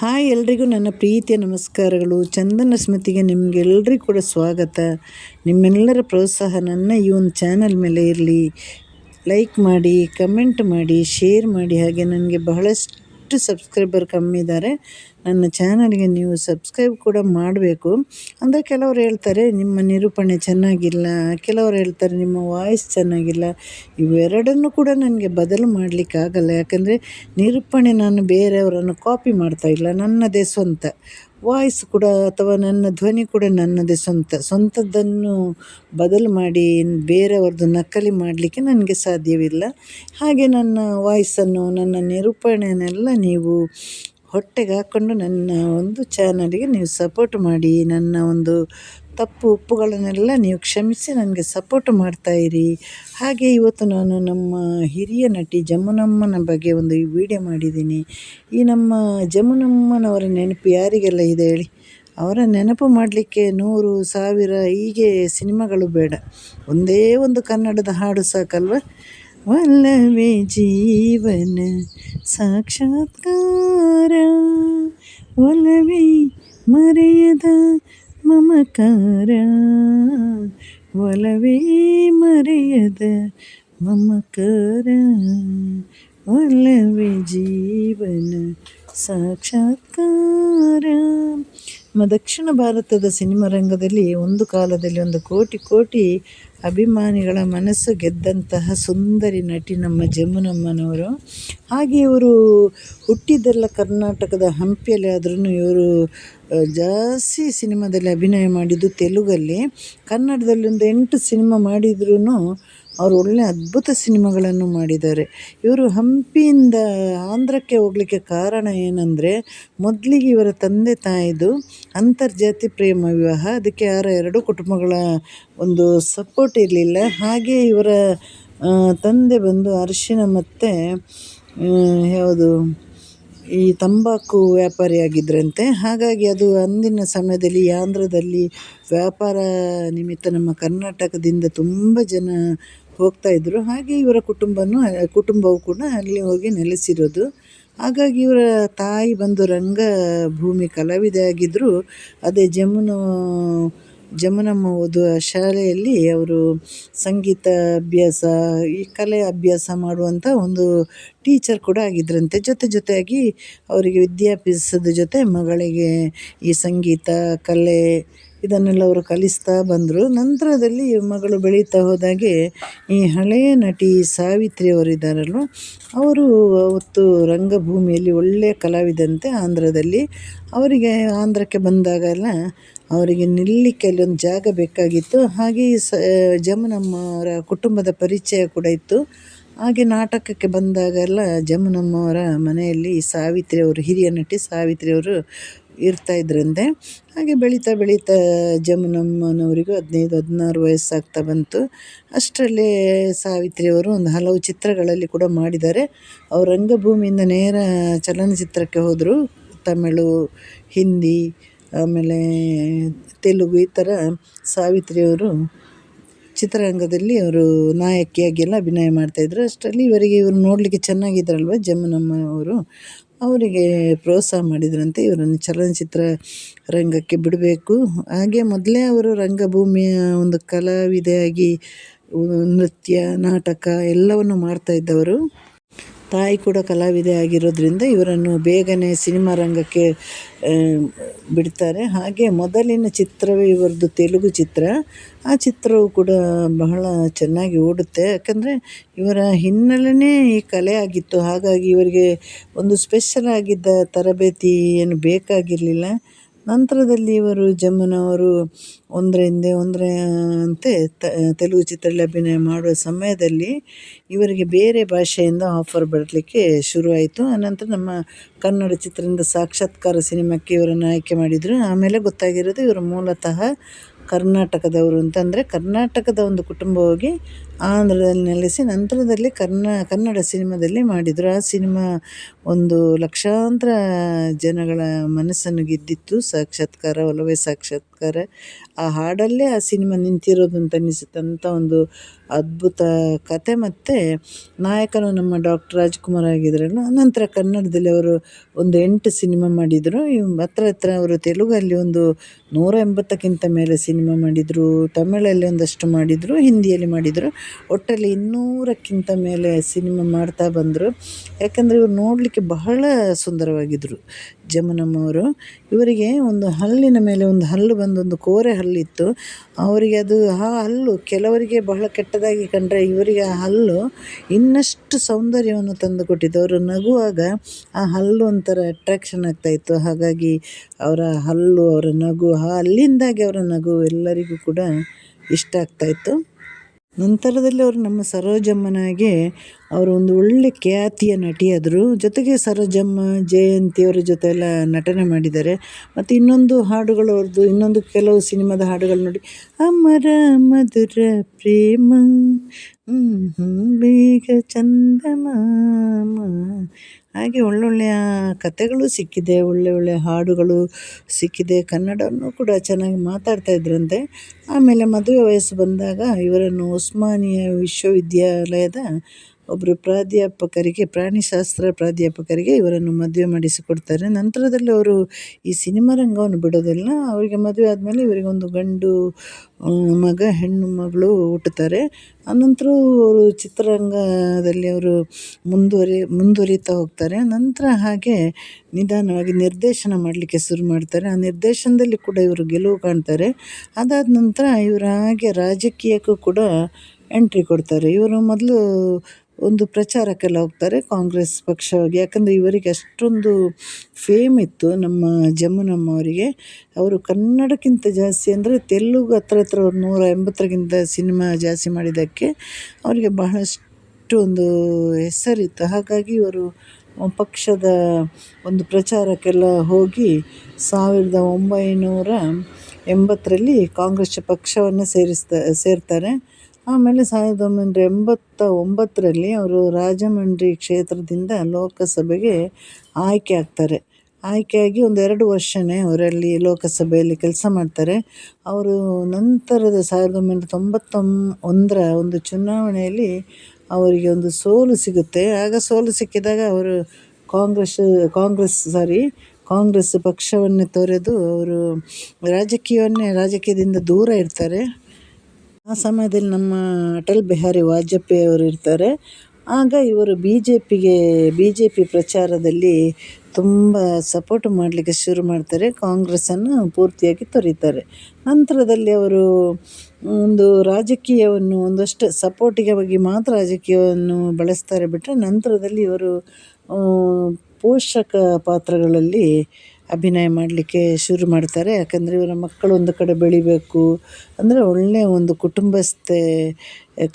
Hi ಎಲ್ರಿಗೂ ನನ್ನ ಪ್ರೀತಿಯ ನಮಸ್ಕಾರಗಳು. ಚಂದನ ಸ್ಮೃತಿಗೆ ನಿಮಗೆಲ್ಲರಿಗೂ ಕೂಡ ಸ್ವಾಗತ. ನಿಮ್ಮೆಲ್ಲರ ಪ್ರೋತ್ಸಾಹ ನನ್ನ ಈ ಒಂದು ಚಾನಲ್ ಮೇಲೆ ಇರಲಿ. ಲೈಕ್ ಮಾಡಿ, ಕಮೆಂಟ್ ಮಾಡಿ, ಶೇರ್ ಮಾಡಿ, ಹಾಗೆ ನನಗೆ ಬಹಳಷ್ಟು ಸಬ್ಸ್ಕ್ರೈಬರ್ ಕಮ್ಮಿ ಇದ್ದಾರೆ ನನ್ನ ಚಾನಲ್ಗೆ ನೀವು ಸಬ್ಸ್ಕ್ರೈಬ್ ಕೂಡ ಮಾಡಬೇಕು. ಅಂದರೆ ಕೆಲವರು ಹೇಳ್ತಾರೆ, ನಿಮ್ಮ ನಿರೂಪಣೆ ಚೆನ್ನಾಗಿಲ್ಲ, ಕೆಲವರು ಹೇಳ್ತಾರೆ ನಿಮ್ಮ ವಾಯ್ಸ್ ಚೆನ್ನಾಗಿಲ್ಲ, ಇವೆರಡನ್ನು ಕೂಡ ನನಗೆ ಬದಲು ಮಾಡಲಿಕ್ಕಾಗಲ್ಲ ಯಾಕಂದರೆ ನಿರೂಪಣೆ ನಾನು ಬೇರೆಯವರನ್ನು ಕಾಪಿ ಮಾಡ್ತಾ ಇಲ್ಲ, ನನ್ನದೇ ಸ್ವಂತ. ವಾಯ್ಸ್ ಕೂಡ ಅಥವಾ ನನ್ನ ಧ್ವನಿ ಕೂಡ ನನ್ನದೇ ಸ್ವಂತ. ಸ್ವಂತದ್ದನ್ನು ಬದಲು ಮಾಡಿ ಬೇರೆಯವ್ರದ್ದು ನಕಲಿ ಮಾಡಲಿಕ್ಕೆ ನನಗೆ ಸಾಧ್ಯವಿಲ್ಲ. ಹಾಗೆ ನನ್ನ ವಾಯ್ಸನ್ನು, ನನ್ನ ನಿರೂಪಣೆಯನ್ನೆಲ್ಲ ನೀವು ಹೊಟ್ಟೆಗೆ ಹಾಕ್ಕೊಂಡು ನನ್ನ ಒಂದು ಚಾನಲಿಗೆ ನೀವು ಸಪೋರ್ಟ್ ಮಾಡಿ, ನನ್ನ ಒಂದು ತಪ್ಪು ಉಪ್ಪುಗಳನ್ನೆಲ್ಲ ನೀವು ಕ್ಷಮಿಸಿ ನನಗೆ ಸಪೋರ್ಟ್ ಮಾಡ್ತಾಯಿರಿ ಹಾಗೆ ಇವತ್ತು ನಾನು ನಮ್ಮ ಹಿರಿಯ ನಟಿ ಜಮುನಮ್ಮನ ಬಗ್ಗೆ ಒಂದು ವಿಡಿಯೋ ಮಾಡಿದ್ದೀನಿ. ಈ ನಮ್ಮ ಜಮುನಮ್ಮನವರ ನೆನಪು ಯಾರಿಗೆಲ್ಲ ಇದೆ ಹೇಳಿ? ಅವರ ನೆನಪು ಮಾಡಲಿಕ್ಕೆ ನೂರು ಸಾವಿರ ಹೀಗೆ ಸಿನಿಮಾಗಳು ಬೇಡ. ಒಂದೇ ಒಂದು ಕನ್ನಡದ ಹಾಡು ಸಾಕಲ್ವ? ವಲ್ಲವೇ ಜೀವನ ಸಾಕ್ಷಾತ್ಕಾರ. ಒಲವೇ ಮರೆಯದ ಮಮಕಾರ ಒಲವೇ ಮರೆಯದ ಮಮಕಾರ ಒಲವೇ ಜೀವನ ಸಾಕ್ಷಾತ್ಕಾರ ನಮ್ಮ ದಕ್ಷಿಣ ಭಾರತದ ಸಿನಿಮಾ ರಂಗದಲ್ಲಿ ಒಂದು ಕಾಲದಲ್ಲಿ ಒಂದು ಕೋಟಿ ಕೋಟಿ ಅಭಿಮಾನಿಗಳ ಮನಸ್ಸು ಗೆದ್ದಂತಹ ಸುಂದರಿ ನಟಿ ನಮ್ಮ ಜಮುನಮ್ಮನವರು. ಹಾಗೆ ಇವರು ಹುಟ್ಟಿದ್ದೆಲ್ಲ ಕರ್ನಾಟಕದ ಹಂಪಿಯಲ್ಲಿ ಆದ್ರೂ ಇವರು ಜಾಸ್ತಿ ಸಿನಿಮಾದಲ್ಲಿ ಅಭಿನಯ ಮಾಡಿದ್ದು ತೆಲುಗಲ್ಲಿ. ಕನ್ನಡದಲ್ಲಿ ಒಂದು ಎಂಟು ಸಿನಿಮಾ ಮಾಡಿದ್ರೂ ಅವರು ಒಳ್ಳೆಯ ಅದ್ಭುತ ಸಿನಿಮಾಗಳನ್ನು ಮಾಡಿದ್ದಾರೆ. ಇವರು ಹಂಪಿಯಿಂದ ಆಂಧ್ರಕ್ಕೆ ಹೋಗಲಿಕ್ಕೆ ಕಾರಣ ಏನಂದರೆ, ಮೊದಲಿಗೆ ಇವರ ತಂದೆ ತಾಯಿದು ಅಂತರ್ಜಾತಿ ಪ್ರೇಮ ವಿವಾಹ, ಅದಕ್ಕೆ ಯಾರ ಎರಡು ಕುಟುಂಬಗಳ ಒಂದು ಸಪೋರ್ಟ್ ಇರಲಿಲ್ಲ. ಹಾಗೆ ಇವರ ತಂದೆ ಬಂದು ಅರಿಶಿಣ ಮತ್ತು ಯಾವುದು ಈ ತಂಬಾಕು ವ್ಯಾಪಾರಿಯಾಗಿದ್ದರಂತೆ ಹಾಗಾಗಿ ಅದು ಅಂದಿನ ಸಮಯದಲ್ಲಿ ಆಂಧ್ರದಲ್ಲಿ ವ್ಯಾಪಾರ ನಿಮಿತ್ತ ನಮ್ಮ ಕರ್ನಾಟಕದಿಂದ ತುಂಬ ಜನ ಹೋಗ್ತಾ ಇದ್ದರು ಹಾಗೆ ಇವರ ಕುಟುಂಬವೂ ಕುಟುಂಬವು ಕೂಡ ಅಲ್ಲಿ ಹೋಗಿ ನೆಲೆಸಿರೋದು. ಹಾಗಾಗಿ ಇವರ ತಾಯಿ ಬಂದು ರಂಗಭೂಮಿ ಕಲಾವಿದೆ ಆಗಿದ್ದರು ಅದೇ ಜಮುನ ಜಮುನಮ್ಮ ಓದುವ ಶಾಲೆಯಲ್ಲಿ ಅವರು ಸಂಗೀತ ಅಭ್ಯಾಸ, ಈ ಕಲೆ ಅಭ್ಯಾಸ ಮಾಡುವಂಥ ಒಂದು ಟೀಚರ್ ಕೂಡ ಆಗಿದ್ದರಂತೆ ಜೊತೆ ಜೊತೆಯಾಗಿ ಅವರಿಗೆ ವಿದ್ಯಾಭ್ಯಾಸದ ಜೊತೆ ಮಗಳಿಗೆ ಈ ಸಂಗೀತ, ಕಲೆ ಇದನ್ನೆಲ್ಲ ಅವರು ಕಲಿಸ್ತಾ ಬಂದರು. ನಂತರದಲ್ಲಿ ಮಗಳು ಬೆಳೀತಾ ಹೋದಾಗೆ ಈ ಹಳೆಯ ನಟಿ ಸಾವಿತ್ರಿ ಅವರು ಇದ್ದಾರಲ್ವ? ಅವರು ಅವತ್ತು ರಂಗಭೂಮಿಯಲ್ಲಿ ಒಳ್ಳೆಯ ಕಲಾವಿದಂತೆ ಆಂಧ್ರದಲ್ಲಿ. ಅವರಿಗೆ ಆಂಧ್ರಕ್ಕೆ ಬಂದಾಗೆಲ್ಲ ಅವರಿಗೆ ನಿಲ್ಲಲಿಕ್ಕೆ ಅಲ್ಲೊಂದು ಜಾಗ ಬೇಕಾಗಿತ್ತು. ಹಾಗೆ ಸ ಜಮುನಮ್ಮ ಅವರ ಕುಟುಂಬದ ಪರಿಚಯ ಕೂಡ ಇತ್ತು. ಹಾಗೆ ನಾಟಕಕ್ಕೆ ಬಂದಾಗೆಲ್ಲ ಜಮುನಮ್ಮ ಅವರ ಮನೆಯಲ್ಲಿ ಸಾವಿತ್ರಿ ಅವರು, ಹಿರಿಯ ನಟಿ ಸಾವಿತ್ರಿ ಅವರು ಇರ್ತಾಯಿದ್ರಂತೆ ಹಾಗೆ ಬೆಳೀತಾ ಬೆಳೀತಾ ಜಮುನಮ್ಮನವರಿಗೂ ಹದಿನೈದು, ಹದಿನಾರು ವಯಸ್ಸಾಗ್ತಾ ಬಂತು. ಅಷ್ಟರಲ್ಲೇ ಸಾವಿತ್ರಿ ಅವರು ಒಂದು ಹಲವು ಚಿತ್ರಗಳಲ್ಲಿ ಕೂಡ ಮಾಡಿದ್ದಾರೆ. ಅವರು ರಂಗಭೂಮಿಯಿಂದ ನೇರ ಚಲನಚಿತ್ರಕ್ಕೆ ಹೋದರು. ತಮಿಳು, ಹಿಂದಿ ಆಮೇಲೆ ತೆಲುಗು ಈ ಥರ ಸಾವಿತ್ರಿಯವರು ಚಿತ್ರರಂಗದಲ್ಲಿ ಅವರು ನಾಯಕಿಯಾಗಿ ಎಲ್ಲ ಅಭಿನಯ ಮಾಡ್ತಾಯಿದ್ರು ಅಷ್ಟರಲ್ಲಿ ಇವರಿಗೆ ಇವರು ನೋಡಲಿಕ್ಕೆ ಚೆನ್ನಾಗಿದ್ದಾರಲ್ವ ಜಮುನಮ್ಮ ಅವರು ಅವರಿಗೆ ಪ್ರೋತ್ಸಾಹ ಮಾಡಿದರಂತೆ. ಇವರನ್ನು ಚಲನಚಿತ್ರ ರಂಗಕ್ಕೆ ಬಿಡಬೇಕು. ಹಾಗೆ ಮೊದಲೇ ಅವರು ರಂಗಭೂಮಿಯ ಒಂದು ಕಲಾವಿದೆಯಾಗಿ ನೃತ್ಯ, ನಾಟಕ ಎಲ್ಲವನ್ನು ಮಾಡ್ತಾ ಇದ್ದವರು. ತಾಯಿ ಕೂಡ ಕಲಾವಿದೆ ಆಗಿರೋದ್ರಿಂದ ಇವರನ್ನು ಬೇಗನೆ ಸಿನಿಮಾ ರಂಗಕ್ಕೆ ಬಿಡ್ತಾರೆ. ಹಾಗೆ ಮೊದಲಿನ ಚಿತ್ರವೇ ಇವರದ್ದು ತೆಲುಗು ಚಿತ್ರ. ಆ ಚಿತ್ರವು ಕೂಡ ಬಹಳ ಚೆನ್ನಾಗಿ ಓಡುತ್ತೆ. ಯಾಕಂದರೆ ಇವರ ಹಿನ್ನೆಲೆಯೇ ಈ ಕಲೆ ಆಗಿತ್ತು. ಹಾಗಾಗಿ ಇವರಿಗೆ ಒಂದು ಸ್ಪೆಷಲ್ ಆಗಿದ್ದ ತರಬೇತಿ ಏನು ಬೇಕಾಗಿರಲಿಲ್ಲ. ನಂತರದಲ್ಲಿ ಇವರು ಜಮುನವರು ಒಂದರ ಹಿಂದೆ, ಒಂದರ ಅಂತೆ ತೆಲುಗು ಚಿತ್ರದಲ್ಲಿ ಅಭಿನಯ ಮಾಡುವ ಸಮಯದಲ್ಲಿ ಇವರಿಗೆ ಬೇರೆ ಭಾಷೆಯಿಂದ ಆಫರ್ ಬರಲಿಕ್ಕೆ ಶುರುವಾಯಿತು. ಆನಂತರ ನಮ್ಮ ಕನ್ನಡ ಚಿತ್ರದಿಂದ ಸಾಕ್ಷಾತ್ಕಾರ ಸಿನಿಮಾಕ್ಕೆ ಇವರನ್ನು ಆಯ್ಕೆ ಮಾಡಿದರು. ಆಮೇಲೆ ಗೊತ್ತಾಗಿರೋದು ಇವರು ಮೂಲತಃ ಕರ್ನಾಟಕದವರು ಅಂತಂದರೆ ಕರ್ನಾಟಕದ ಒಂದು ಕುಟುಂಬ ಹೋಗಿ ಆಂಧ್ರದಲ್ಲಿ ನೆಲೆಸಿ ನಂತರದಲ್ಲಿ ಕನ್ನ ಕನ್ನಡ ಸಿನಿಮಾದಲ್ಲಿ ಮಾಡಿದರು. ಆ ಸಿನಿಮಾ ಒಂದು ಲಕ್ಷಾಂತರ ಜನಗಳ ಮನಸ್ಸನ್ನು ಗೆದ್ದಿತ್ತು. ಸಾಕ್ಷಾತ್ಕಾರ, ಒಲವೇ ಸಾಕ್ಷಾತ್ಕಾರ. ಆ ಹಾಡಲ್ಲೇ ಆ ಸಿನಿಮಾ ನಿಂತಿರೋದು ಅಂತ ಒಂದು ಅದ್ಭುತ ಕತೆ. ಮತ್ತು ನಾಯಕನು ನಮ್ಮ ಡಾಕ್ಟರ್ ರಾಜ್ಕುಮಾರ್ ಆಗಿದ್ರಲ್ಲ, ನಂತರ ಕನ್ನಡದಲ್ಲಿ ಅವರು ಒಂದು ಎಂಟು ಸಿನಿಮಾ ಮಾಡಿದರು. ಹತ್ರ ಹತ್ರ ಅವರು ತೆಲುಗಲ್ಲಿ ಒಂದು ನೂರ ಎಂಬತ್ತಕ್ಕಿಂತ ಮೇಲೆ ಸಿನಿಮಾ ಮಾಡಿದರು. ತಮಿಳಲ್ಲಿ ಒಂದಷ್ಟು ಮಾಡಿದರು. ಹಿಂದಿಯಲ್ಲಿ ಮಾಡಿದರು. ಒಟ್ಟಲ್ಲಿ ಇನ್ನೂರಕ್ಕಿಂತ ಮೇಲೆ ಸಿನಿಮಾ ಮಾಡ್ತಾ ಬಂದರು. ಯಾಕಂದರೆ ಇವರು ನೋಡಲಿಕ್ಕೆ ಬಹಳ ಸುಂದರವಾಗಿದ್ದರು ಜಮುನಮ್ಮ ಅವರು ಇವರಿಗೆ ಒಂದು ಹಲ್ಲಿನ ಮೇಲೆ ಒಂದು ಹಲ್ಲು ಬಂದು ಒಂದು ಕೋರೆ ಹಲ್ಲಿತ್ತು. ಅವರಿಗೆ ಅದು ಆ ಹಲ್ಲು ಕೆಲವರಿಗೆ ಬಹಳ ಕೆಟ್ಟದಾಗಿ ಕಂಡರೆ ಇವರಿಗೆ ಆ ಹಲ್ಲು ಇನ್ನಷ್ಟು ಸೌಂದರ್ಯವನ್ನು ತಂದು ಕೊಟ್ಟಿತ್ತು ಅವರು ನಗುವಾಗ ಆ ಹಲ್ಲು ಒಂಥರ ಅಟ್ರಾಕ್ಷನ್ ಆಗ್ತಾಯಿತ್ತು ಹಾಗಾಗಿ ಅವರ ಹಲ್ಲು, ಅವರ ನಗು, ಆ ಹಲ್ಲಿಂದಾಗಿ ಅವರ ನಗು ಎಲ್ಲರಿಗೂ ಕೂಡ ಇಷ್ಟ ಆಗ್ತಾಯಿತ್ತು ನಂತರದಲ್ಲಿ ಅವರು ನಮ್ಮ ಸರೋಜಮ್ಮನಾಗೆ ಅವರು ಒಂದು ಒಳ್ಳೆ ಖ್ಯಾತಿಯ ನಟಿಯಾದರು ಜೊತೆಗೆ ಸರೋಜಮ್ಮ ಜಯಂತಿ ಅವರ ಜೊತೆ ಎಲ್ಲ ನಟನೆ ಮಾಡಿದ್ದಾರೆ. ಮತ್ತು ಇನ್ನೊಂದು ಹಾಡುಗಳು ಅವ್ರದ್ದು, ಇನ್ನೊಂದು ಕೆಲವು ಸಿನಿಮಾದ ಹಾಡುಗಳು ನೋಡಿ. ಅಮರ ಮಧುರ ಪ್ರೇಮ ಬೇಗ ಚಂದಮಾಮ ಹಾಗೆ ಒಳ್ಳೊಳ್ಳೆಯ ಕತೆಗಳು ಸಿಕ್ಕಿದೆ, ಒಳ್ಳೆ ಒಳ್ಳೆಯ ಹಾಡುಗಳು ಸಿಕ್ಕಿದೆ. ಕನ್ನಡವನ್ನು ಕೂಡ ಚೆನ್ನಾಗಿ ಮಾತಾಡ್ತಾ ಇದ್ರಂತೆ. ಆಮೇಲೆ ಮದುವೆ ವಯಸ್ಸು ಬಂದಾಗ ಇವರನ್ನು ಉಸ್ಮಾನಿಯಾ ವಿಶ್ವವಿದ್ಯಾಲಯದ ಒಬ್ಬರು ಪ್ರಾಧ್ಯಾಪಕರಿಗೆ, ಪ್ರಾಣಿಶಾಸ್ತ್ರ ಪ್ರಾಧ್ಯಾಪಕರಿಗೆ ಇವರನ್ನು ಮದುವೆ ಮಾಡಿಸಿಕೊಡ್ತಾರೆ. ನಂತರದಲ್ಲಿ ಅವರು ಈ ಸಿನಿಮಾ ರಂಗವನ್ನು ಬಿಡೋದಿಲ್ಲ. ಅವರಿಗೆ ಮದುವೆ ಆದಮೇಲೆ ಇವರಿಗೊಂದು ಗಂಡು ಮಗ, ಹೆಣ್ಣು ಮಗಳು ಹುಟ್ಟುತ್ತಾರೆ. ಆನಂತರ ಅವರು ಚಿತ್ರರಂಗದಲ್ಲಿ ಅವರು ಮುಂದುವರಿ, ಮುಂದುವರಿತಾ ಹೋಗ್ತಾರೆ. ನಂತರ ಹಾಗೆ ನಿಧಾನವಾಗಿ ನಿರ್ದೇಶನ ಮಾಡಲಿಕ್ಕೆ ಶುರು ಮಾಡ್ತಾರೆ. ಆ ನಿರ್ದೇಶನದಲ್ಲಿ ಕೂಡ ಇವರು ಗೆಲುವು ಕಾಣ್ತಾರೆ. ಅದಾದ ನಂತರ ಇವರು ಹಾಗೆ ರಾಜಕೀಯಕ್ಕೂ ಕೂಡ ಎಂಟ್ರಿ ಕೊಡ್ತಾರೆ. ಇವರು ಮೊದಲು ಒಂದು ಪ್ರಚಾರಕ್ಕೆಲ್ಲ ಹೋಗ್ತಾರೆ ಕಾಂಗ್ರೆಸ್ ಪಕ್ಷವಾಗಿ. ಯಾಕಂದರೆ ಇವರಿಗೆ ಅಷ್ಟೊಂದು ಫೇಮ್ ಇತ್ತು ನಮ್ಮ ಜಮುನಮ್ಮ ಅವರಿಗೆ ಅವರು ಕನ್ನಡಕ್ಕಿಂತ ಜಾಸ್ತಿ ಅಂದರೆ ತೆಲುಗು ಹತ್ರ ಹತ್ರ ಅವ್ರು ನೂರ ಎಂಬತ್ತರಗಿಂತ ಸಿನಿಮಾ ಜಾಸ್ತಿ ಮಾಡಿದ್ದಕ್ಕೆ ಅವರಿಗೆ ಬಹಳಷ್ಟು ಒಂದು ಹೆಸರಿತ್ತು. ಹಾಗಾಗಿ ಇವರು ಪಕ್ಷದ ಒಂದು ಪ್ರಚಾರಕ್ಕೆಲ್ಲ ಹೋಗಿ ಸಾವಿರದ ಒಂಬೈನೂರ ಎಂಬತ್ತರಲ್ಲಿ ಕಾಂಗ್ರೆಸ್ ಪಕ್ಷವನ್ನು ಸೇರಿಸ್ತಾ, ಸೇರ್ತಾರೆ. ಆಮೇಲೆ ಸಾವಿರದ ಒಂಬೈನೂರ ಎಂಬತ್ತ ಒಂಬತ್ತರಲ್ಲಿ ಅವರು ರಾಜಮಂಡ್ರಿ ಕ್ಷೇತ್ರದಿಂದ ಲೋಕಸಭೆಗೆ ಆಯ್ಕೆ ಆಗ್ತಾರೆ. ಆಯ್ಕೆಯಾಗಿ ಒಂದೆರಡು ವರ್ಷನೇ ಅವರಲ್ಲಿ ಲೋಕಸಭೆಯಲ್ಲಿ ಕೆಲಸ ಮಾಡ್ತಾರೆ. ಅವರು ನಂತರದ ಸಾವಿರದ ಒಂಬೈನೂರ ತೊಂಬತ್ತೊಂ ಒಂದರ ಒಂದು ಚುನಾವಣೆಯಲ್ಲಿ ಅವರಿಗೆ ಒಂದು ಸೋಲು ಸಿಗುತ್ತೆ. ಆಗ ಸೋಲು ಸಿಕ್ಕಿದಾಗ ಅವರು ಕಾಂಗ್ರೆಸ್ ಕಾಂಗ್ರೆಸ್, ಸಾರಿ, ಕಾಂಗ್ರೆಸ್ ಪಕ್ಷವನ್ನೇ ತೊರೆದು ಅವರು ರಾಜಕೀಯವನ್ನೇ, ರಾಜಕೀಯದಿಂದ ದೂರ ಇರ್ತಾರೆ. ಆ ಸಮಯದಲ್ಲಿ ನಮ್ಮ ಅಟಲ್ ಬಿಹಾರಿ ವಾಜಪೇಯಿ ಅವರು ಇರ್ತಾರೆ. ಆಗ ಇವರು ಬಿ ಜೆ ಪಿಗೆ ಬಿ ಜೆ ಪಿ ಪ್ರಚಾರದಲ್ಲಿ ತುಂಬ ಸಪೋರ್ಟ್ ಮಾಡಲಿಕ್ಕೆ ಶುರು ಮಾಡ್ತಾರೆ. ಕಾಂಗ್ರೆಸ್ಸನ್ನು ಪೂರ್ತಿಯಾಗಿ ತೊರೀತಾರೆ. ನಂತರದಲ್ಲಿ ಅವರು ಒಂದು ರಾಜಕೀಯವನ್ನು, ಒಂದಷ್ಟು ಸಪೋರ್ಟಿಗಾಗಿ ಮಾತ್ರ ರಾಜಕೀಯವನ್ನು ಬಳಸ್ತಾರೆ ಬಿಟ್ಟರೆ ನಂತರದಲ್ಲಿ ಇವರು ಪೋಷಕ ಪಾತ್ರಗಳಲ್ಲಿ ಅಭಿನಯ ಮಾಡಲಿಕ್ಕೆ ಶುರು ಮಾಡ್ತಾರೆ. ಯಾಕಂದರೆ ಇವರ ಮಕ್ಕಳು ಒಂದು ಕಡೆ ಬೆಳಿಬೇಕು. ಅಂದರೆ ಒಳ್ಳೆಯ ಒಂದು ಕುಟುಂಬಸ್ಥೆ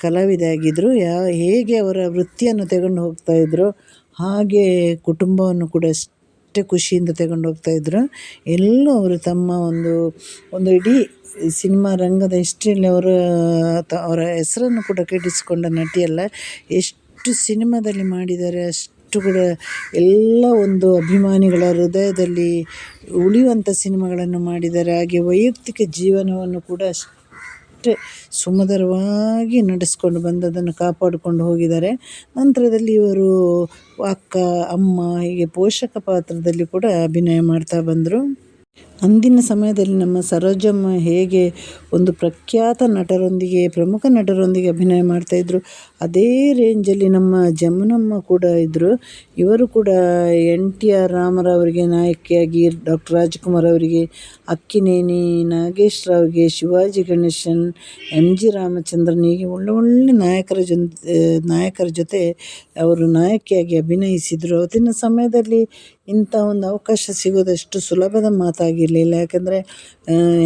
ಕಲಾವಿದಾಗಿದ್ದರು ಯಾ, ಹೇಗೆ ಅವರ ವೃತ್ತಿಯನ್ನು ತಗೊಂಡು ಹೋಗ್ತಾಯಿದ್ರೋ ಹಾಗೆ ಕುಟುಂಬವನ್ನು ಕೂಡ ಅಷ್ಟೇ ಖುಷಿಯಿಂದ ತಗೊಂಡು ಹೋಗ್ತಾಯಿದ್ರು ಎಲ್ಲೂ ಅವರು ತಮ್ಮ ಒಂದು ಒಂದು ಇಡೀ ಸಿನಿಮಾ ರಂಗದ ಹಿಸ್ಟ್ರಿಯಲ್ಲಿ ಅವರ ಅವರ ಹೆಸರನ್ನು ಕೂಡ ಕೆಡಿಸಿಕೊಂಡ ನಟಿಯಲ್ಲ. ಎಷ್ಟು ಸಿನಿಮಾದಲ್ಲಿ ಮಾಡಿದ್ದಾರೆ ಅಷ್ಟು ಕೂಡ ಎಲ್ಲ ಒಂದು ಅಭಿಮಾನಿಗಳ ಹೃದಯದಲ್ಲಿ ಉಳಿಯುವಂಥ ಸಿನಿಮಾಗಳನ್ನು ಮಾಡಿದ್ದಾರೆ ಹಾಗೆ ವೈಯಕ್ತಿಕ ಜೀವನವನ್ನು ಕೂಡ ಅಷ್ಟೇ ಸುಮಧುರವಾಗಿ ನಡೆಸ್ಕೊಂಡು ಬಂದದ್ದನ್ನು ಕಾಪಾಡಿಕೊಂಡು ಹೋಗಿದ್ದಾರೆ ನಂತರದಲ್ಲಿ ಇವರು ಅಕ್ಕ ಅಮ್ಮ ಹೀಗೆ ಪೋಷಕ ಪಾತ್ರದಲ್ಲಿ ಕೂಡ ಅಭಿನಯ ಮಾಡ್ತಾ ಬಂದರು ಅಂದಿನ ಸಮಯದಲ್ಲಿ ನಮ್ಮ ಸರೋಜಮ್ಮ ಹೇಗೆ ಒಂದು ಪ್ರಖ್ಯಾತ ನಟರೊಂದಿಗೆ, ಪ್ರಮುಖ ನಟರೊಂದಿಗೆ ಅಭಿನಯ ಮಾಡ್ತಾಯಿದ್ರು ಅದೇ ರೇಂಜಲ್ಲಿ ನಮ್ಮ ಜಮುನಮ್ಮ ಕೂಡ ಇದ್ದರು ಇವರು ಕೂಡ ಎನ್ ಟಿ ಆರ್ ರಾಮರವರಿಗೆ ನಾಯಕಿಯಾಗಿ, ಡಾಕ್ಟರ್ ರಾಜ್ಕುಮಾರ್ ಅವರಿಗೆ ಅಕ್ಕಿನೇನಿ ನಾಗೇಶ್ ರಾವ್ಗೆ, ಶಿವಾಜಿ ಗಣೇಶನ್ ಎಂ ಜಿ ರಾಮಚಂದ್ರನ್, ಹೀಗೆ ಒಳ್ಳೆ ಒಳ್ಳೆ ನಾಯಕರ ಜೊತೆ ನಾಯಕರ ಜೊತೆ ಅವರು ನಾಯಕಿಯಾಗಿ ಅಭಿನಯಿಸಿದರು. ಅವತ್ತಿನ ಸಮಯದಲ್ಲಿ ಇಂಥ ಒಂದು ಅವಕಾಶ ಸಿಗೋದಷ್ಟು ಸುಲಭದ ಮಾತಾಗಿರಲಿಲ್ಲ ಯಾಕಂದರೆ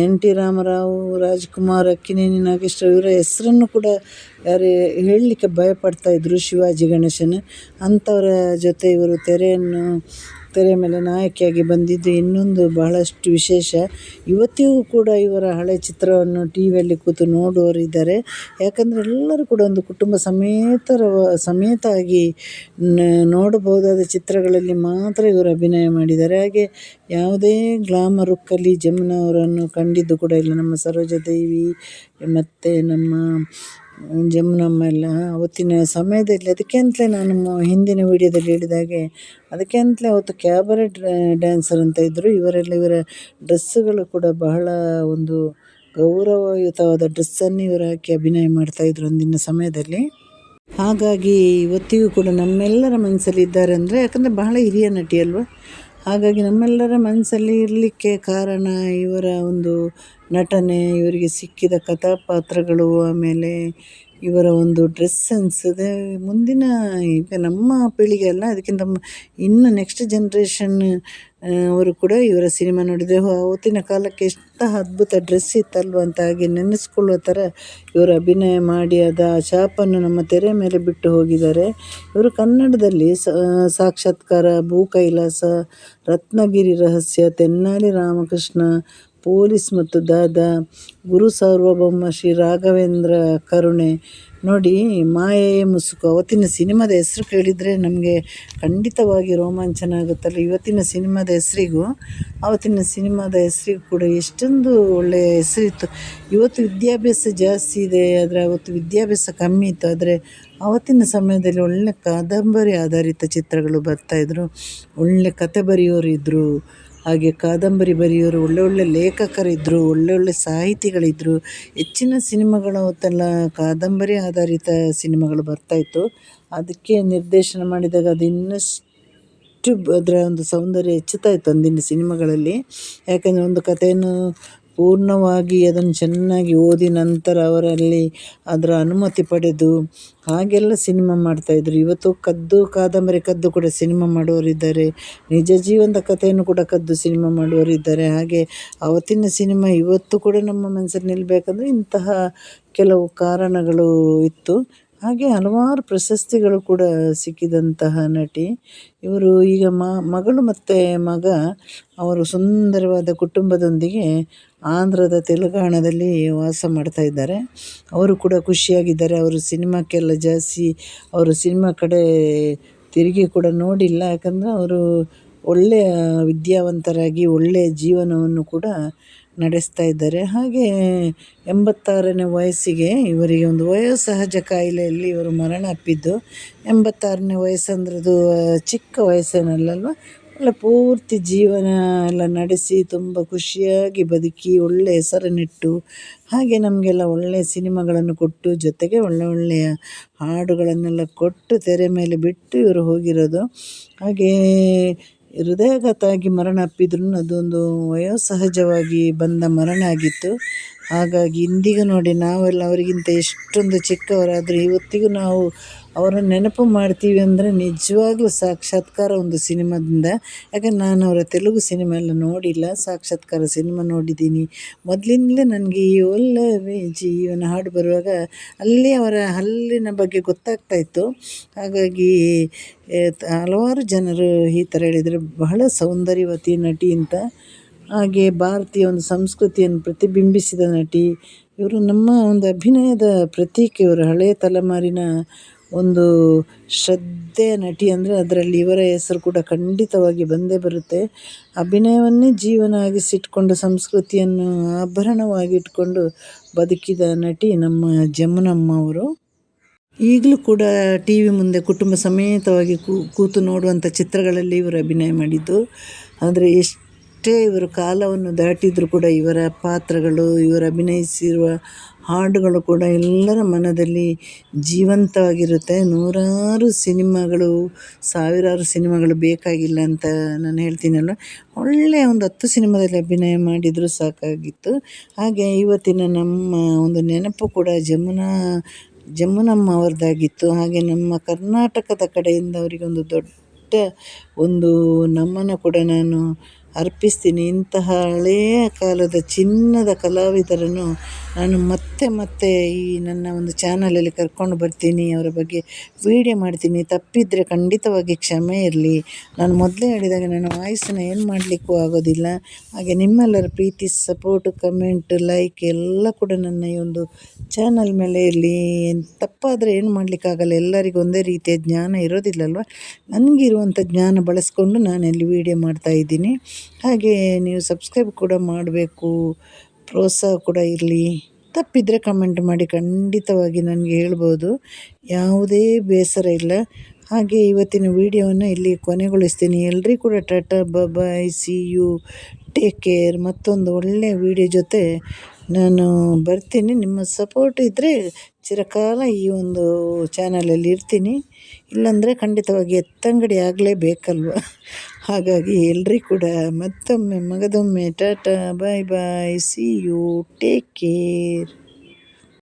ಎನ್ ಟಿ ರಾಮರಾವ್, ರಾಜ್ಕುಮಾರ್ ಅಕ್ಕಿನೇನಿ ನಾಗೇಶ್ವರ ಇವರ ಹೆಸರನ್ನು ಕೂಡ ಯಾರು ಹೇಳಲಿಕ್ಕೆ ಭಯಪಡ್ತಾಯಿದ್ರು ಶಿವಾಜಿ ಗಣೇಶನ. ಅಂಥವರ ಜೊತೆ ಇವರು ತೆರೆಯನ್ನು ತೆರೆ ಮೇಲೆ ನಾಯಕಿಯಾಗಿ ಬಂದಿದ್ದು ಇನ್ನೊಂದು ಬಹಳಷ್ಟು ವಿಶೇಷ. ಇವತ್ತಿಗೂ ಕೂಡ ಇವರ ಹಳೆ ಚಿತ್ರವನ್ನು ಟಿ ವಿಯಲ್ಲಿ ಕೂತು ನೋಡುವವರಿದ್ದಾರೆ ಯಾಕಂದರೆ ಎಲ್ಲರೂ ಕೂಡ ಒಂದು ಕುಟುಂಬ ಸಮೇತರ ಆಗಿ ನೋಡಬಹುದಾದ ಚಿತ್ರಗಳಲ್ಲಿ ಮಾತ್ರ ಇವರು ಅಭಿನಯ ಮಾಡಿದ್ದಾರೆ. ಹಾಗೆ ಯಾವುದೇ ಗ್ಲಾಮರುಕ್ಕಲ್ಲಿ ಜಮುನಾ ಅವರನ್ನು ಕಂಡಿದ್ದು ಕೂಡ ಇಲ್ಲ. ನಮ್ಮ ಸರೋಜಾದೇವಿ ಮತ್ತು ನಮ್ಮ ಜಮುನಮ್ಮ ಎಲ್ಲ ಅವತ್ತಿನ ಸಮಯದಲ್ಲಿ ಅದಕ್ಕೆ ಅಂತಲೇ ನಾನು ಹಿಂದಿನ ವೀಡಿಯೋದಲ್ಲಿ ಹೇಳಿದಾಗೆ ಅದಕ್ಕೆ ಅಂತಲೇ ಅವತ್ತು ಕ್ಯಾಬರೆ ಡ್ಯಾನ್ಸರ್ ಅಂತ ಇದ್ದರು ಇವರೆಲ್ಲ ಇವರ ಡ್ರೆಸ್ಸುಗಳು ಕೂಡ ಬಹಳ ಒಂದು ಗೌರವಯುತವಾದ ಡ್ರೆಸ್ಸನ್ನು ಇವರು ಹಾಕಿ ಅಭಿನಯ ಮಾಡ್ತಾಯಿದ್ರು ಅಂದಿನ ಸಮಯದಲ್ಲಿ. ಹಾಗಾಗಿ ಇವತ್ತಿಗೂ ಕೂಡ ನಮ್ಮೆಲ್ಲರ ಮನಸ್ಸಲ್ಲಿ ಇದ್ದಾರೆ ಅಂದರೆ, ಯಾಕಂದರೆ ಬಹಳ ಹಿರಿಯ ನಟಿ ಅಲ್ವಾ? ಹಾಗಾಗಿ ನಮ್ಮೆಲ್ಲರ ಮನಸ್ಸಲ್ಲಿ ಇರಲಿಕ್ಕೆ ಕಾರಣ ಇವರ ಒಂದು ನಟನೆ ಇವರಿಗೆ ಸಿಕ್ಕಿದ ಕಥಾಪಾತ್ರಗಳು ಆಮೇಲೆ ಇವರ ಒಂದು ಡ್ರೆಸ್ ಸೆನ್ಸ್ ಇದೆ ಮುಂದಿನ ಈಗ ನಮ್ಮ ಪೀಳಿಗೆ ಅಲ್ಲ ಅದಕ್ಕಿಂತ ಇನ್ನು ನೆಕ್ಸ್ಟ್ ಜನ್ರೇಷನ್ ಅವರು ಕೂಡ ಇವರ ಸಿನಿಮಾ ನೋಡಿದರೆ ಅವತ್ತಿನ ಕಾಲಕ್ಕೆ ಎಷ್ಟು ಅದ್ಭುತ ಡ್ರೆಸ್ ಇತ್ತಲ್ವ ಅಂತ ಹಾಗೆ ನೆನೆಸ್ಕೊಳ್ಳುವ ಥರ ಇವರು ಅಭಿನಯ ಮಾಡಿ ಅದು ಶಾಪನ್ನು ನಮ್ಮ ತೆರೆ ಮೇಲೆ ಬಿಟ್ಟು ಹೋಗಿದ್ದಾರೆ. ಇವರು ಕನ್ನಡದಲ್ಲಿ ಸಾಕ್ಷಾತ್ಕಾರ, ಭೂ ಕೈಲಾಸ, ರತ್ನಗಿರಿ ರಹಸ್ಯ, ತೆನ್ನಾಲಿ ರಾಮಕೃಷ್ಣ ಪೊಲೀಸ್ ಮತ್ತು ದಾದಾ ಗುರು ಸಾರ್ವಭೌಮ ಶ್ರೀ ರಾಘವೇಂದ್ರ ಕರುಣೆ. ನೋಡಿ, ಮಾಯೆಯೇ ಮುಸುಕು. ಅವತ್ತಿನ ಸಿನಿಮಾದ ಹೆಸ್ರು ಕೇಳಿದರೆ ನಮಗೆ ಖಂಡಿತವಾಗಿ ರೋಮಾಂಚನ ಆಗುತ್ತಲ್ಲ ಇವತ್ತಿನ ಸಿನಿಮಾದ ಹೆಸರಿಗೂ ಆವತ್ತಿನ ಸಿನಿಮಾದ ಹೆಸರಿಗೂ ಕೂಡ ಎಷ್ಟೊಂದು ಒಳ್ಳೆಯ ಹೆಸರಿತ್ತು. ಇವತ್ತು ವಿದ್ಯಾಭ್ಯಾಸ ಜಾಸ್ತಿ ಇದೆ, ಆದರೆ ಅವತ್ತು ವಿದ್ಯಾಭ್ಯಾಸ ಕಮ್ಮಿ ಇತ್ತು. ಆದರೆ ಆವತ್ತಿನ ಸಮಯದಲ್ಲಿ ಒಳ್ಳೆಯ ಕಾದಂಬರಿ ಆಧಾರಿತ ಚಿತ್ರಗಳು ಬರ್ತಾಯಿದ್ರು ಒಳ್ಳೆಯ ಕತೆ ಬರೆಯೋರು ಇದ್ದರು ಹಾಗೆ ಕಾದಂಬರಿ ಬರೆಯೋರು, ಒಳ್ಳೆ ಒಳ್ಳೆ ಲೇಖಕರಿದ್ದರು ಒಳ್ಳೆ ಒಳ್ಳೆ ಸಾಹಿತಿಗಳಿದ್ದರು ಹೆಚ್ಚಿನ ಸಿನಿಮಾಗಳು ಅವತ್ತೆಲ್ಲ ಕಾದಂಬರಿ ಆಧಾರಿತ ಸಿನಿಮಾಗಳು ಬರ್ತಾಯಿತ್ತು ಅದಕ್ಕೆ ನಿರ್ದೇಶನ ಮಾಡಿದಾಗ ಅದು ಇನ್ನಷ್ಟು ಅದರ ಒಂದು ಸೌಂದರ್ಯ ಹೆಚ್ಚುತ್ತಾ ಇತ್ತು ಅಂದಿನ ಸಿನಿಮಾಗಳಲ್ಲಿ. ಯಾಕಂದರೆ ಒಂದು ಕಥೆಯನ್ನು ಪೂರ್ಣವಾಗಿ ಅದನ್ನು ಚೆನ್ನಾಗಿ ಓದಿ ನಂತರ ಅವರಲ್ಲಿ ಅದರ ಅನುಮತಿ ಪಡೆದು ಹಾಗೆಲ್ಲ ಸಿನಿಮಾ ಮಾಡ್ತಾಯಿದ್ರು ಇವತ್ತು ಕದ್ದು ಕಾದಂಬರಿ ಕದ್ದು ಕೂಡ ಸಿನಿಮಾ ಮಾಡುವವರಿದ್ದಾರೆ. ನಿಜ ಜೀವನದ ಕಥೆಯನ್ನು ಕೂಡ ಕದ್ದು ಸಿನಿಮಾ ಮಾಡುವವರಿದ್ದಾರೆ. ಹಾಗೆ ಅವತ್ತಿನ ಸಿನಿಮಾ ಇವತ್ತು ಕೂಡ ನಮ್ಮ ಮನಸ್ಸಲ್ಲಿ ನಿಲ್ಲಬೇಕಂದ್ರೆ ಇಂತಹ ಕೆಲವು ಕಾರಣಗಳು ಇತ್ತು. ಹಾಗೆ ಹಲವಾರು ಪ್ರಶಸ್ತಿಗಳು ಕೂಡ ಸಿಕ್ಕಿದಂತಹ ನಟಿ. ಇವರು ಈಗ ಮಗಳು ಮತ್ತು ಮಗ ಅವರು ಸುಂದರವಾದ ಕುಟುಂಬದೊಂದಿಗೆ ಆಂಧ್ರದ ತೆಲಂಗಾಣದಲ್ಲಿ ವಾಸ ಮಾಡ್ತಾ ಇದ್ದಾರೆ. ಅವರು ಕೂಡ ಖುಷಿಯಾಗಿದ್ದಾರೆ. ಅವರು ಸಿನಿಮಾಕ್ಕೆಲ್ಲ ಜಾಸ್ತಿ, ಅವರು ಸಿನಿಮಾ ಕಡೆ ತಿರುಗಿ ಕೂಡ ನೋಡಿಲ್ಲ. ಯಾಕಂದರೆ ಅವರು ಒಳ್ಳೆಯ ವಿದ್ಯಾವಂತರಾಗಿ ಒಳ್ಳೆಯ ಜೀವನವನ್ನು ಕೂಡ ನಡೆಸ್ತಾ ಇದ್ದಾರೆ. ಹಾಗೆ ಎಂಬತ್ತಾರನೇ ವಯಸ್ಸಿಗೆ ಇವರಿಗೆ ಒಂದು ವಯೋಸಹಜ ಕಾಯಿಲೆಯಲ್ಲಿ ಇವರು ಮರಣ ಅಪ್ಪಿದ್ದು. ಎಂಬತ್ತಾರನೇ ವಯಸ್ಸಂದ್ರದ್ದು ಚಿಕ್ಕ ವಯಸ್ಸೇನಲ್ಲಲ್ವ? ಎಲ್ಲ ಪೂರ್ತಿ ಜೀವನ ಎಲ್ಲ ನಡೆಸಿ ತುಂಬ ಖುಷಿಯಾಗಿ ಬದುಕಿ ಒಳ್ಳೆಯ ಹೆಸರನ್ನಿಟ್ಟು ಹಾಗೆ ನಮಗೆಲ್ಲ ಒಳ್ಳೆಯ ಸಿನಿಮಾಗಳನ್ನು ಕೊಟ್ಟು ಜೊತೆಗೆ ಒಳ್ಳೆ ಒಳ್ಳೆಯ ಹಾಡುಗಳನ್ನೆಲ್ಲ ಕೊಟ್ಟು ತೆರೆ ಮೇಲೆ ಬಿಟ್ಟು ಇವರು ಹೋಗಿರೋದು. ಹಾಗೇ ಹೃದಯಾಘಾತ ಆಗಿ ಮರಣ ಅಪ್ಪಿದ್ರು ಅದೊಂದು ವಯೋಸಹಜವಾಗಿ ಬಂದ ಮರಣ ಆಗಿತ್ತು. ಹಾಗಾಗಿ ಇಂದಿಗೂ ನೋಡಿ ನಾವೆಲ್ಲ ಅವರಿಗಿಂತ ಎಷ್ಟೊಂದು ಚಿಕ್ಕವರಾದರೂ ಇವತ್ತಿಗೂ ನಾವು ಅವರನ್ನು ನೆನಪು ಮಾಡ್ತೀವಿ ಅಂದರೆ ನಿಜವಾಗ್ಲೂ ಸಾಕ್ಷಾತ್ಕಾರ ಒಂದು ಸಿನಿಮಾದಿಂದ. ಯಾಕಂದ್ರೆ ನಾನು ಅವರ ತೆಲುಗು ಸಿನಿಮಾ ಎಲ್ಲ ನೋಡಿಲ್ಲ, ಸಾಕ್ಷಾತ್ಕಾರ ಸಿನಿಮಾ ನೋಡಿದ್ದೀನಿ. ಮೊದಲಿಂದಲೇ ನನಗೆ ಈ ಒಲ್ಲವೇ ಜೀವನ ಹಾಡು ಬರುವಾಗ ಅಲ್ಲಿ ಅವರ ಹಲ್ಲಿನ ಬಗ್ಗೆ ಗೊತ್ತಾಗ್ತಾ ಇತ್ತು. ಹಾಗಾಗಿ ಹಲವಾರು ಜನರು ಈ ಥರ ಹೇಳಿದರೆ ಬಹಳ ಸೌಂದರ್ಯವತಿ ನಟಿ ಅಂತ. ಹಾಗೆ ಭಾರತೀಯ ಒಂದು ಸಂಸ್ಕೃತಿಯನ್ನು ಪ್ರತಿಬಿಂಬಿಸಿದ ನಟಿ. ಇವರು ನಮ್ಮ ಒಂದು ಅಭಿನಯದ ಪ್ರತೀಕ ಇವರು ಹಳೆಯ ತಲೆಮಾರಿನ ಒಂದು ಶ್ರದ್ಧೆಯ ನಟಿ ಅಂದರೆ ಅದರಲ್ಲಿ ಇವರ ಹೆಸರು ಕೂಡ ಖಂಡಿತವಾಗಿ ಬಂದೇ ಬರುತ್ತೆ. ಅಭಿನಯವನ್ನೇ ಜೀವನ ಆಗಿಸಿಟ್ಕೊಂಡು ಸಂಸ್ಕೃತಿಯನ್ನು ಆಭರಣವಾಗಿಟ್ಕೊಂಡು ಬದುಕಿದ ನಟಿ ನಮ್ಮ ಜಮುನಮ್ಮ ಅವರು. ಈಗಲೂ ಕೂಡ ಟಿ ವಿ ಮುಂದೆ ಕುಟುಂಬ ಸಮೇತವಾಗಿ ಕೂತು ನೋಡುವಂಥ ಚಿತ್ರಗಳಲ್ಲಿ ಇವರು ಅಭಿನಯ ಮಾಡಿದ್ದು. ಆದರೆ ಎಷ್ಟೇ ಇವರು ಕಾಲವನ್ನು ದಾಟಿದರೂ ಕೂಡ ಇವರ ಪಾತ್ರಗಳು, ಇವರು ಅಭಿನಯಿಸಿರುವ ಹಾಡುಗಳು ಕೂಡ ಎಲ್ಲರ ಮನದಲ್ಲಿ ಜೀವಂತವಾಗಿರುತ್ತೆ. ನೂರಾರು ಸಿನಿಮಾಗಳು, ಸಾವಿರಾರು ಸಿನಿಮಾಗಳು ಬೇಕಾಗಿಲ್ಲ ಅಂತ ನಾನು ಹೇಳ್ತೀನಲ್ಲ ಒಳ್ಳೆಯ ಒಂದು ಹತ್ತು ಸಿನಿಮಾದಲ್ಲಿ ಅಭಿನಯ ಮಾಡಿದರೂ ಸಾಕಾಗಿತ್ತು. ಹಾಗೆ ಇವತ್ತಿನ ನಮ್ಮ ಒಂದು ನೆನಪು ಕೂಡ ಜಮುನಾ ಜಮುನಮ್ಮ ಅವ್ರದ್ದಾಗಿತ್ತು ಹಾಗೆ ನಮ್ಮ ಕರ್ನಾಟಕದ ಕಡೆಯಿಂದ ಅವರಿಗೊಂದು ದೊಡ್ಡ ಒಂದು ನಮನ ಕೂಡ ನಾನು ಅರ್ಪಿಸ್ತೀನಿ. ಇಂತಹ ಹಳೆಯ ಕಾಲದ ಚಿನ್ನದ ಕಲಾವಿದರನ್ನು ನಾನು ಮತ್ತೆ ಮತ್ತೆ ಈ ನನ್ನ ಒಂದು ಚಾನಲಲ್ಲಿ ಕರ್ಕೊಂಡು ಬರ್ತೀನಿ. ಅವರ ಬಗ್ಗೆ ವೀಡಿಯೋ ಮಾಡ್ತೀನಿ. ತಪ್ಪಿದರೆ ಖಂಡಿತವಾಗಿ ಕ್ಷಮೆ ಇರಲಿ. ನಾನು ಮೊದಲೇ ಹೇಳಿದಾಗ ನನ್ನ ವಾಯ್ಸನ್ನ ಏನು ಮಾಡಲಿಕ್ಕೂ ಆಗೋದಿಲ್ಲ. ಹಾಗೆ ನಿಮ್ಮೆಲ್ಲರ ಪ್ರೀತಿ ಸಪೋರ್ಟ್ ಕಮೆಂಟ್ ಲೈಕ್ ಎಲ್ಲ ಕೂಡ ನನ್ನ ಈ ಒಂದು ಚಾನಲ್ ಮೇಲೆ ಇರಲಿ. ತಪ್ಪಾದರೆ ಏನು ಮಾಡಲಿಕ್ಕಾಗಲ್ಲ. ಎಲ್ಲರಿಗೂ ಒಂದೇ ರೀತಿಯ ಜ್ಞಾನ ಇರೋದಿಲ್ಲಲ್ವ? ನನಗಿರುವಂಥ ಜ್ಞಾನ ಬಳಸ್ಕೊಂಡು ನಾನು ಇಲ್ಲಿ ವೀಡಿಯೋ ಮಾಡ್ತಾಯಿದ್ದೀನಿ ಹಾಗೆ ನೀವು ಸಬ್ಸ್ಕ್ರೈಬ್ ಕೂಡ ಮಾಡಬೇಕು, ಪ್ರೋತ್ಸಾಹ ಕೂಡ ಇರಲಿ. ತಪ್ಪಿದರೆ ಕಮೆಂಟ್ ಮಾಡಿ, ಖಂಡಿತವಾಗಿ ನನಗೆ ಹೇಳ್ಬೋದು. ಯಾವುದೇ ಬೇಸರ ಇಲ್ಲ. ಹಾಗೆ ಇವತ್ತಿನ ವಿಡಿಯೋವನ್ನು ಇಲ್ಲಿ ಕೊನೆಗೊಳಿಸ್ತೀನಿ. ಎಲ್ಲರಿಗೂ ಕೂಡ tata bye see you take care ಮತ್ತೊಂದು ಒಳ್ಳೆಯ ವಿಡಿಯೋ ಜೊತೆ ನಾನು ಬರ್ತೀನಿ. ನಿಮ್ಮ ಸಪೋರ್ಟ್ ಇದ್ದರೆ ಚಿರಕಾಲ ಈ ಒಂದು ಚಾನಲಲ್ಲಿ ಇರ್ತೀನಿ. ಇಲ್ಲಾಂದರೆ ಖಂಡಿತವಾಗಿ ಎತ್ತಂಗಡಿ ಆಗಲೇಬೇಕಲ್ವ? ಹಾಗಾಗಿ ಎಲ್ರಿಗೂ ಕೂಡ ಮತ್ತೊಮ್ಮೆ ಮಗದೊಮ್ಮೆ tata bye bye see you take care